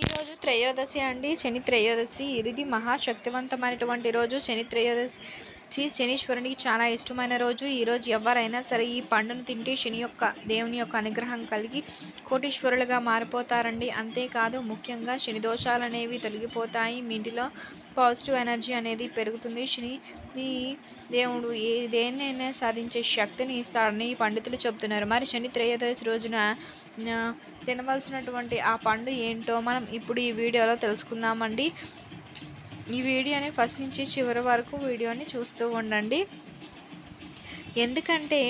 ఈరోజు త్రయోదశి అండి. శని త్రయోదశి. ఇది మహాశక్తివంతమైనటువంటి రోజు. శని త్రయోదశి. శనీశ్వరునికి చాలా ఇష్టమైన రోజు. ఈరోజు ఎవరైనా సరే ఈ పండును తింటే శని యొక్క దేవుని యొక్క అనుగ్రహం కలిగి కోటీశ్వరులుగా మారిపోతారండి. అంతేకాదు ముఖ్యంగా శని దోషాలు అనేవి తొలగిపోతాయి. మీ ఇంటిలో పాజిటివ్ ఎనర్జీ అనేది పెరుగుతుంది. శని ఈ దేవుడు ఏ దేన్నైనా సాధించే శక్తిని ఇస్తాడని పండితులు చెబుతున్నారు. మరి శని త్రయోదశి రోజున తినవలసినటువంటి ఆ పండు ఏంటో మనం ఇప్పుడు ఈ వీడియోలో తెలుసుకుందామండి. ఈ వీడియోని ఫస్ట్ నుంచి చివరి వరకు వీడియోని చూస్తూ ఉండండి. ఎందుకంటే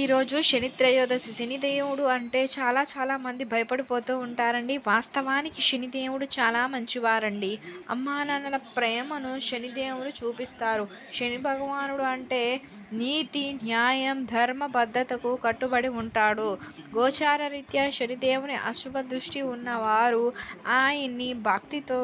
ఈరోజు శని త్రయోదశి శనిదేవుడు అంటే చాలా చాలా మంది భయపడిపోతూ ఉంటారండి. వాస్తవానికి శనిదేవుడు చాలా మంచివారండి. అమ్మా నాన్నల ప్రేమను శనిదేవుడు చూపిస్తారు. శని భగవానుడు అంటే నీతి న్యాయం ధర్మబద్ధతకు కట్టుబడి ఉంటాడు. గోచార రీత్యా శనిదేవుని అశుభ దృష్టి ఉన్నవారు ఆయన్ని భక్తితో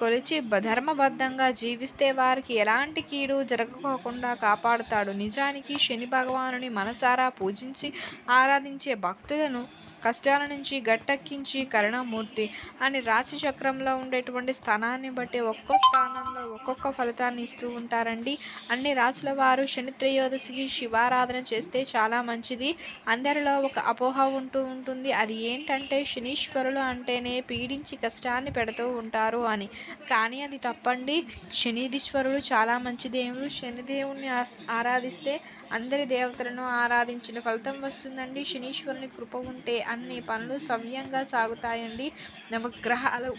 కొలిచి ధర్మబద్ధంగా జీవిస్తే వారికి ఎలాంటి కీడు జరగకోకుండా కాపాడుతాడు. నిజానికి శని భగవానుని మనసారా పూజించి ఆరాధించే భక్తులను కష్టాల నుంచి గట్టెక్కించి కరుణామూర్తి అని రాశి చక్రంలో ఉండేటువంటి స్థానాన్ని బట్టి ఒక్కో స్థానంలో ఒక్కొక్క ఫలితాన్ని ఇస్తూ ఉంటారండి. అన్ని రాశుల వారు శని త్రయోదశికి శివారాధన చేస్తే చాలా మంచిది. అందరిలో ఒక అపోహ ఉంటూ ఉంటుంది. అది ఏంటంటే శనీశ్వరులు అంటేనే పీడించి కష్టాన్ని పెడుతూ ఉంటారు అని. కానీ అది తప్పండి. శనీధీశ్వరుడు చాలా మంచి దేవుడు. శనిదేవుని ఆరాధిస్తే అందరి దేవతలను ఆరాధించిన ఫలితం వస్తుందండి. శనీశ్వరుని కృప ఉంటే అన్ని పనులు సవ్యంగా సాగుతాయండి. నవగ్రహాలు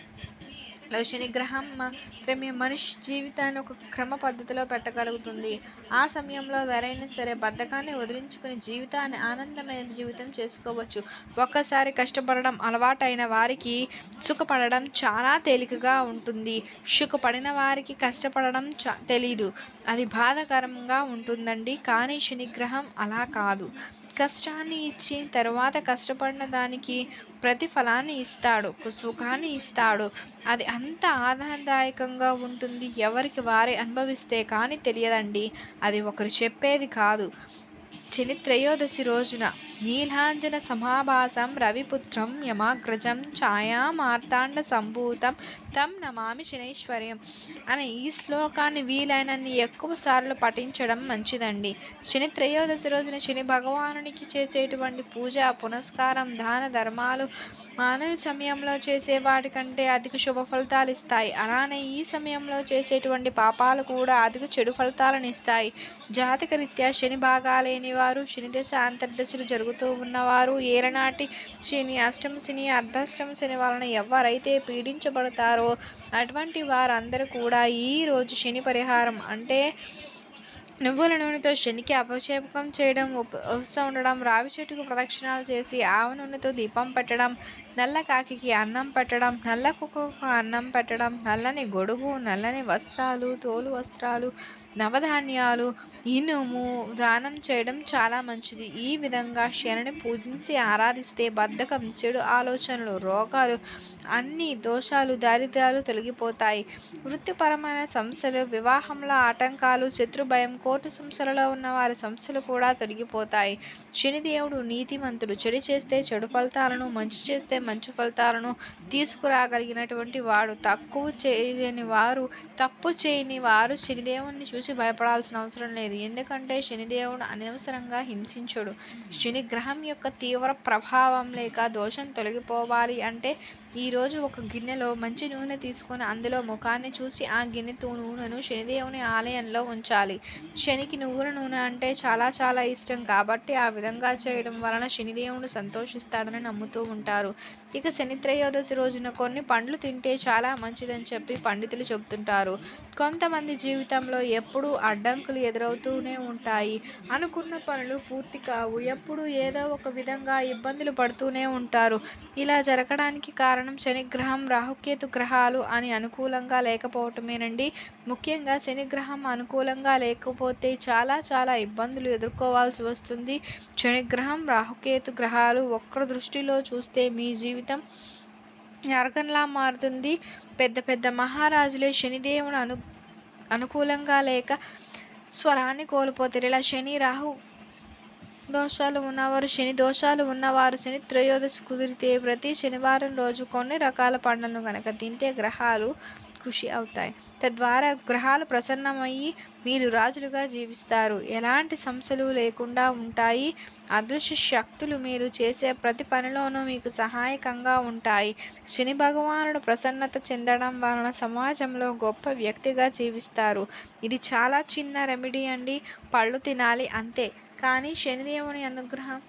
శని గ్రహం మాత్రమే మనిషి జీవితాన్ని ఒక క్రమ పద్ధతిలో పెట్టగలుగుతుంది. ఆ సమయంలో ఎవరైనా సరే బద్ధకాన్ని వదిలించుకుని జీవితాన్ని ఆనందమైన జీవితం చేసుకోవచ్చు. ఒక్కసారి కష్టపడడం అలవాటైన వారికి సుఖపడడం చాలా తేలికగా ఉంటుంది. సుఖపడిన వారికి కష్టపడడం చా తెలీదు. అది బాధాకరంగా ఉంటుందండి. కానీ శనిగ్రహం అలా కాదు. కష్టాన్ని ఇచ్చి తర్వాత కష్టపడిన దానికి ప్రతిఫలాన్ని ఇస్తాడు సుఖాన్ని ఇస్తాడు. అది అంత ఆనందదాయకంగా ఉంటుంది. ఎవరికి వారే అనుభవిస్తే కానీ తెలియదండి. అది ఒకరు చెప్పేది కాదు. శని త్రయోదశి రోజున నీలాంజన సమాభాసం రవిపుత్రం యమాగ్రజం ఛాయా మార్తాండ సంభూతం తం నమామి శనైశ్వర్యం అనే ఈ శ్లోకాన్ని వీలైనన్ని ఎక్కువ సార్లు పఠించడం మంచిదండి. శని త్రయోదశి రోజున శని భగవానునికి చేసేటువంటి పూజ పునస్కారం దాన ధర్మాలు మానవ సమయంలో చేసే వాటికంటే అధిక శుభ ఫలితాలు ఇస్తాయి. అలానే ఈ సమయంలో చేసేటువంటి పాపాలు కూడా అధిక చెడు ఫలితాలను ఇస్తాయి. జాతక రీత్యా శని బాగాలేని వారు శనిదశ అంతర్దశలు జరుగుతూ ఉన్నవారు ఏలనాటి శని అష్టమ శని అర్ధాష్టమ శని వలన ఎవరైతే పీడించబడతారో అటువంటి వారందరూ కూడా ఈరోజు శని పరిహారం అంటే నువ్వుల నూనెతో శనికి అభిషేకం చేయడం ఉపసం ఉండడం రావి చెట్టుకు ప్రదక్షిణాలు చేసి ఆవ నూనెతో దీపం పెట్టడం నల్ల కాకికి అన్నం పెట్టడం నల్ల కుక్కకు అన్నం పెట్టడం నల్లని గొడుగు నల్లని వస్త్రాలు తోలు వస్త్రాలు నవధాన్యాలు ఇనుము దానం చేయడం చాలా మంచిది. ఈ విధంగా శనిని పూజించి ఆరాధిస్తే బద్ధకం చెడు ఆలోచనలు రోగాలు అన్ని దోషాలు దారిద్ర్యాలు తొలగిపోతాయి. వృత్తిపరమైన సమస్యలు వివాహంలో ఆటంకాలు శత్రు భయం కోర్టు సంస్థలలో ఉన్న వారి సంస్థలు కూడా తొలగిపోతాయి. శనిదేవుడు నీతిమంతుడు. చెడు చేస్తే చెడు ఫలితాలను మంచి చేస్తే మంచి ఫలితాలను తీసుకురాగలిగినటువంటి వాడు. తక్కువ చేయని వారు తప్పు చేయని వారు శనిదేవుని చూసి భయపడాల్సిన అవసరం లేదు. ఎందుకంటే శనిదేవుడు అనవసరంగా హింసించడు. శని గ్రహం యొక్క తీవ్ర ప్రభావం లేక దోషం తొలగిపోవాలి అంటే ఈరోజు ఒక గిన్నెలో మంచి నూనె తీసుకొని అందులో ముఖాన్ని చూసి ఆ గిన్నెతో నూనెను శనిదేవుని ఆలయంలో ఉంచాలి. శనికి నువ్వుల నూనె అంటే చాలా చాలా ఇష్టం కాబట్టి ఆ విధంగా చేయడం వలన శనిదేవుడు సంతోషిస్తాడని నమ్ముతూ ఉంటారు. ఇక శని త్రయోదశి రోజున కొన్ని పండ్లు తింటే చాలా మంచిదని చెప్పి పండితులు చెబుతుంటారు. కొంతమంది జీవితంలో ఎప్పుడూ అడ్డంకులు ఎదురవుతూనే ఉంటాయి. అనుకున్న పనులు పూర్తి కావు. ఎప్పుడు ఏదో ఒక విధంగా ఇబ్బందులు పడుతూనే ఉంటారు. ఇలా జరగడానికి కారణం శనిగ్రహం రాహుకేతు గ్రహాలు అని అనుకూలంగా లేకపోవటమేనండి. ముఖ్యంగా శనిగ్రహం అనుకూలంగా లేకపోతే చాలా చాలా ఇబ్బందులు ఎదుర్కోవాల్సి వస్తుంది. శనిగ్రహం రాహుకేతు గ్రహాలు ఒక్కరి దృష్టిలో చూస్తే మీ జీవితం జీవితం నరకంలా మారుతుంది. పెద్ద పెద్ద మహారాజులే శనిదేవుని అను అనుకూలంగా లేక స్వరాన్ని కోల్పోతారు. ఇలా శని రాహు దోషాలు ఉన్నవారు శని దోషాలు ఉన్నవారు శని త్రయోదశి కుదిరితే ప్రతి శనివారం రోజు కొన్ని రకాల పండ్లను కనుక తింటే గ్రహాలు ఖుషి అవుతాయి. తద్వారా గ్రహాలు ప్రసన్నమయ్యి మీరు రాజులుగా జీవిస్తారు. ఎలాంటి సమస్యలు లేకుండా ఉంటాయి. అదృశ్య శక్తులు మీరు చేసే ప్రతి పనిలోనూ మీకు సహాయకంగా ఉంటాయి. శని భగవానుడు ప్రసన్నత చెందడం వలన సమాజంలో గొప్ప వ్యక్తిగా జీవిస్తారు. ఇది చాలా చిన్న రెమెడీ అండి. పళ్ళు తినాలి అంతే. కానీ శనిదేవుని అనుగ్రహం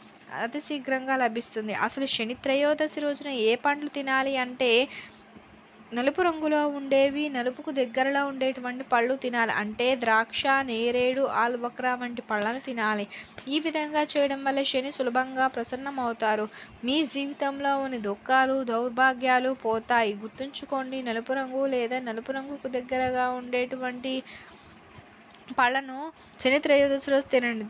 అతి శీఘ్రంగా లభిస్తుంది. అసలు శని త్రయోదశి రోజున ఏ పండ్లు తినాలి అంటే నలుపు రంగులో ఉండేవి నలుపుకు దగ్గరలో ఉండేటువంటి పళ్ళు తినాలి. అంటే ద్రాక్ష నేరేడు ఆల్బక్రా వంటి పళ్ళను తినాలి. ఈ విధంగా చేయడం వల్ల శని సులభంగా ప్రసన్నమవుతారు. మీ జీవితంలో ఉన్న దుఃఖాలు దౌర్భాగ్యాలు పోతాయి. గుర్తుంచుకోండి నలుపు రంగు లేదా నలుపు రంగుకు దగ్గరగా ఉండేటువంటి పళ్ళను శని త్రయోదశి రోజు తినండి.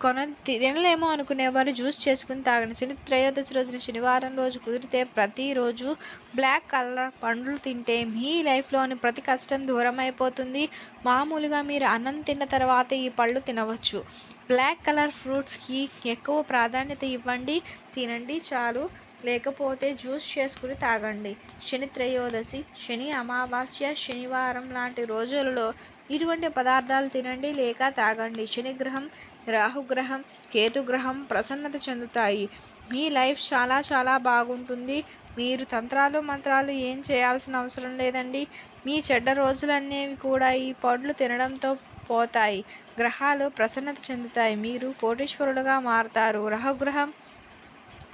కొన తినలేమో అనుకునేవారు జ్యూస్ చేసుకుని తాగనిచ్చండి శని త్రయోదశి రోజున శనివారం రోజు కుదిరితే ప్రతిరోజు బ్లాక్ కలర్ పండ్లు తింటే మీ లైఫ్లోని ప్రతి కష్టం దూరం అయిపోతుంది మామూలుగా మీరు అన్నం తిన్న తర్వాత ఈ పళ్ళు తినవచ్చు. బ్లాక్ కలర్ ఫ్రూట్స్కి ఎక్కువ ప్రాధాన్యత ఇవ్వండి. తినండి చాలు. లేకపోతే జ్యూస్ చేసుకుని తాగండి. శని త్రయోదశి శని అమావాస్య శనివారం లాంటి రోజులలో ఇటువంటి పదార్థాలు తినండి లేక తాగండి. శనిగ్రహం రాహుగ్రహం కేతుగ్రహం ప్రసన్నత చెందుతాయి. మీ లైఫ్ చాలా చాలా బాగుంటుంది. మీరు తంత్రాలు మంత్రాలు ఏం చేయాల్సిన అవసరం లేదండి. మీ చెడ్డ రోజులనేవి కూడా ఈ పండ్లు తినడంతో పోతాయి. గ్రహాలు ప్రసన్నత చెందుతాయి. మీరు కోటీశ్వరులుగా మారుతారు. రాహుగ్రహం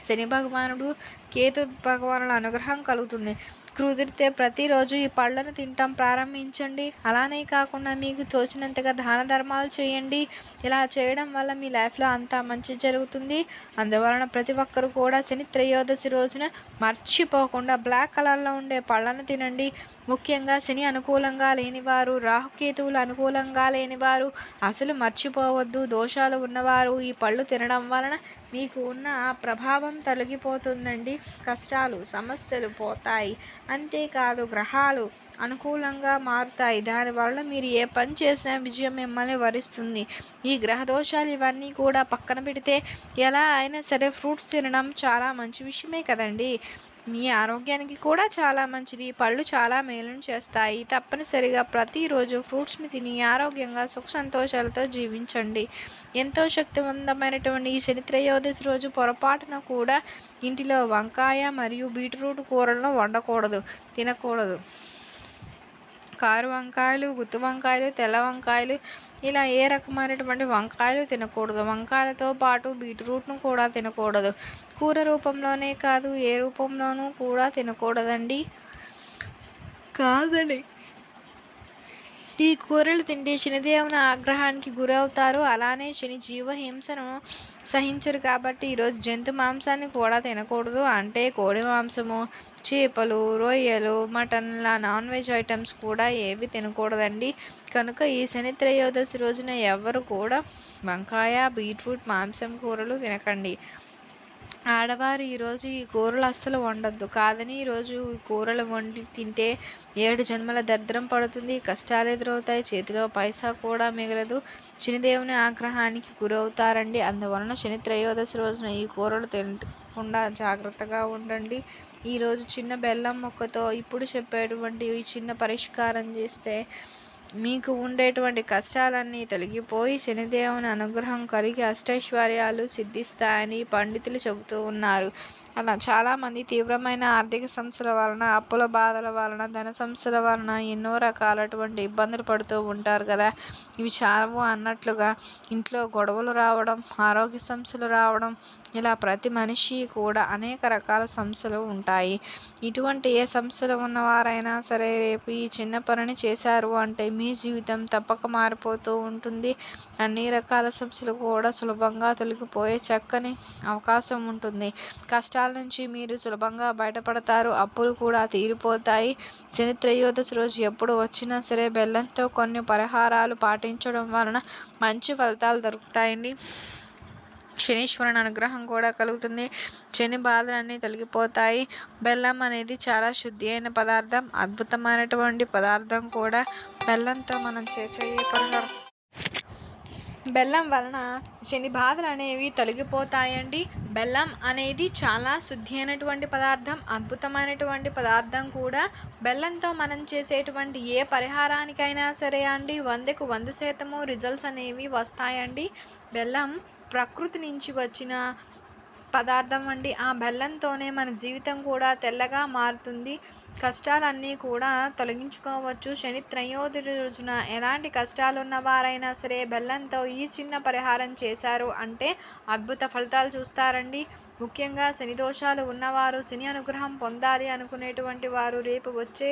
శని భగవానుడు కేతు భగవానుల అనుగ్రహం కలుగుతుంది. కుదిరితే ప్రతిరోజు ఈ పళ్ళను తింటాం. ప్రారంభించండి. అలానే కాకుండా మీకు తోచినంతగా దాన ధర్మాలు చేయండి. ఇలా చేయడం వల్ల మీ లైఫ్లో అంతా మంచి జరుగుతుంది. అందువలన ప్రతి ఒక్కరు కూడా శని త్రయోదశి రోజున మర్చిపోకుండా బ్లాక్ కలర్లో ఉండే పళ్ళను తినండి. ముఖ్యంగా శని అనుకూలంగా లేనివారు రాహుకేతువులు అనుకూలంగా లేనివారు అసలు మర్చిపోవద్దు దోషాలు ఉన్నవారు ఈ పళ్ళు తినడం వలన మీకు ఉన్న ప్రభావం తొలగిపోతుందండి. కష్టాలు సమస్యలు పోతాయి. అంతేకాదు గ్రహాలు అనుకూలంగా మారుతాయి. దానివల్ల మీరు ఏ పని చేసినా విజయం మిమ్మల్ని వరిస్తుంది. ఈ గ్రహ దోషాలు ఇవన్నీ కూడా పక్కన పెడితే ఎలా అయినా సరే ఫ్రూట్స్ తినడం చాలా మంచి విషయమే కదండి. మీ ఆరోగ్యానికి కూడా చాలా మంచిది. పళ్ళు చాలా మేలును చేస్తాయి. తప్పనిసరిగా ప్రతిరోజు ఫ్రూట్స్ని తిని ఆరోగ్యంగా సుఖ సంతోషాలతో జీవించండి. ఎంతో శక్తివంతమైనటువంటి ఈ శని త్రయోదశి రోజు పొరపాటున కూడా ఇంటిలో వంకాయ మరియు బీట్రూట్ కూరలను వండకూడదు తినకూడదు. కారు వంకాయలు గుత్తి వంకాయలు తెల్ల వంకాయలు ఇలా ఏ రకమైనటువంటి వంకాయలు తినకూడదు. వంకాయలతో పాటు బీట్రూట్ను కూడా తినకూడదు. కూర రూపంలోనే కాదు ఏ రూపంలోనూ కూడా తినకూడదండి. కాదని ఈ కూరలు తింటే శనిదేవుని ఆగ్రహానికి గురవుతారు. అలానే శని జీవహింసను సహించరు కాబట్టి ఈరోజు జంతు మాంసాన్ని కూడా తినకూడదు. అంటే కోడి మాంసము చేపలు రొయ్యలు మటన్ ఇలా నాన్ వెజ్ ఐటమ్స్ కూడా ఏవి తినకూడదండి. కనుక ఈ శని త్రయోదశి రోజున ఎవరు కూడా వంకాయ బీట్రూట్ మాంసం కూరలు తినకండి. ఆడవారు ఈరోజు ఈ కూరలు అస్సలు వండొద్దు. కాదని ఈరోజు ఈ కూరలు వండి తింటే ఏడు జన్మల దరిద్రం పడుతుంది కష్టాలు ఎదురవుతాయి చేతిలో పైసా కూడా మిగలదు. శనిదేవుని ఆగ్రహానికి గురవుతారండి. అందువలన శని త్రయోదశి రోజున ఈ కూరలు తినకుండా జాగ్రత్తగా ఉండండి. ఈరోజు చిన్న బెల్లం మొక్కతో ఇప్పుడు చెప్పేటువంటి ఈ చిన్న పరిష్కారం చేస్తే మీకు ఉండేటువంటి కష్టాలన్నీ తొలగిపోయి శనిదేవుని అనుగ్రహం కలిగి అష్టైశ్వర్యాలు సిద్ధిస్తాయని పండితులు చెబుతూ ఉన్నారు. అలా చాలామంది తీవ్రమైన ఆర్థిక సమస్యల వలన అప్పుల బాధల వలన ధన సమస్యల వలన ఎన్నో రకాలటువంటి ఇబ్బందులు పడుతూ ఉంటారు కదా. ఇవి చాలవు అన్నట్లుగా ఇంట్లో గొడవలు రావడం ఆరోగ్య సమస్యలు రావడం ఇలా ప్రతి మనిషి కూడా అనేక రకాల సమస్యలు ఉంటాయి. ఇటువంటి ఏ సమస్యలు ఉన్నవారైనా సరే రేపు ఈ చిన్న పనిని చేశారు అంటే మీ జీవితం తప్పక మారిపోతూ ఉంటుంది. అన్ని రకాల సమస్యలు కూడా సులభంగా తొలగిపోయే చక్కని అవకాశం ఉంటుంది. కష్టాల నుంచి మీరు సులభంగా బయటపడతారు. అప్పులు కూడా తీరిపోతాయి. శని త్రయోదశి రోజు ఎప్పుడు వచ్చినా సరే బెల్లంతో కొన్ని పరిహారాలు పాటించడం వలన మంచి ఫలితాలు దొరుకుతాయండి. శనీశ్వరుని అనుగ్రహం కూడా కలుగుతుంది. శని బాధలన్నీ తొలగిపోతాయి. బెల్లం అనేది చాలా శుద్ధి అయిన పదార్థం అద్భుతమైనటువంటి పదార్థం కూడా. బెల్లంతో మనం చేసే ఏ పరిహారం. బెల్లం వలన శని బాధలు అనేవి తొలగిపోతాయండి. బెల్లం అనేది చాలా శుద్ధి అయినటువంటి పదార్థం అద్భుతమైనటువంటి పదార్థం కూడా. బెల్లంతో మనం చేసేటువంటి ఏ పరిహారానికైనా సరే అండి వందకు వంద శాతము రిజల్ట్స్ అనేవి వస్తాయండి. బెల్లం ప్రకృతి నుంచి వచ్చిన పదార్థం అండి. ఆ బెల్లంతోనే మన జీవితం కూడా తెల్లగా మారుతుంది. కష్టాలన్నీ కూడా తొలగించుకోవచ్చు. శని త్రయోది రోజున ఎలాంటి కష్టాలు ఉన్నవారైనా సరే బెల్లంతో ఈ చిన్న పరిహారం చేశారు అంటే అద్భుత ఫలితాలు చూస్తారండి. ముఖ్యంగా శని దోషాలు ఉన్నవారు శని అనుగ్రహం పొందాలి అనుకునేటువంటి వారు రేపు వచ్చే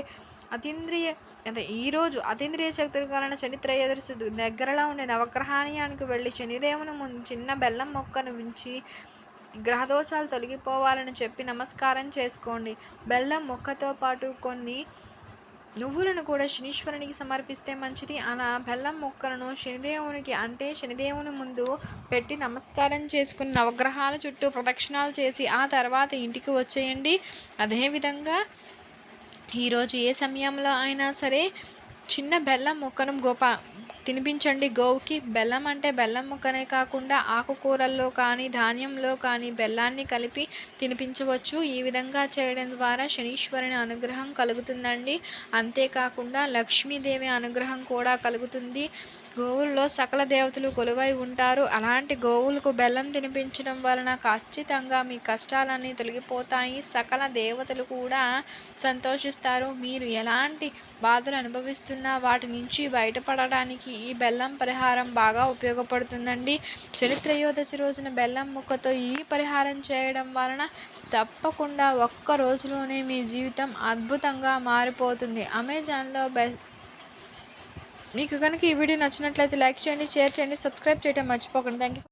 అతీంద్రియ అంటే ఈరోజు అతీంద్రియ శక్తుల కలిగిన చరిత్ర ఎదురు దగ్గరలో ఉండే నవగ్రహానికి వెళ్ళి శనిదేవుని ముందు చిన్న బెల్లం మొక్కను ఉంచి గ్రహదోషాలు తొలగిపోవాలని చెప్పి నమస్కారం చేసుకోండి. బెల్లం మొక్కతో పాటు కొన్ని నువ్వులను కూడా శనీశ్వరునికి సమర్పిస్తే మంచిది. అలా బెల్లం మొక్కలను శనిదేవునికి అంటే శనిదేవుని ముందు పెట్టి నమస్కారం చేసుకుని నవగ్రహాల చుట్టూ ప్రదక్షిణాలు చేసి ఆ తర్వాత ఇంటికి వచ్చేయండి. అదేవిధంగా ఈరోజు ఏ సమయంలో అయినా సరే చిన్న బెల్లం మొక్కను గోపా తినిపించండి. గోవుకి బెల్లం అంటే బెల్లం ముక్కనే కాకుండా ఆకుకూరల్లో కానీ ధాన్యంలో కానీ బెల్లాన్ని కలిపి తినిపించవచ్చు. ఈ విధంగా చేయడం ద్వారా శనీశ్వరుని అనుగ్రహం కలుగుతుందండి. అంతేకాకుండా లక్ష్మీదేవి అనుగ్రహం కూడా కలుగుతుంది. గోవుల్లో సకల దేవతలు కొలువై ఉంటారు. అలాంటి గోవులకు బెల్లం తినిపించడం వలన ఖచ్చితంగా మీ కష్టాలన్నీ తొలగిపోతాయి. సకల దేవతలు కూడా సంతోషిస్తారు. మీరు ఎలాంటి బాధలు అనుభవిస్తున్నా వాటి నుంచి బయటపడడానికి ఈ బెల్లం పరిహారం బాగా ఉపయోగపడుతుందండి. చరిత్రయోదశి రోజున బెల్లం ముక్కతో ఈ పరిహారం చేయడం వలన తప్పకుండా ఒక్క రోజులోనే మీ జీవితం అద్భుతంగా మారిపోతుంది. అమెజాన్లో బె మీకు కనుక ఈ వీడియో నచ్చినట్లయితే లైక్ చేయండి షేర్ చేయండి సబ్స్క్రైబ్ చేయడం మర్చిపోకండి. Thank you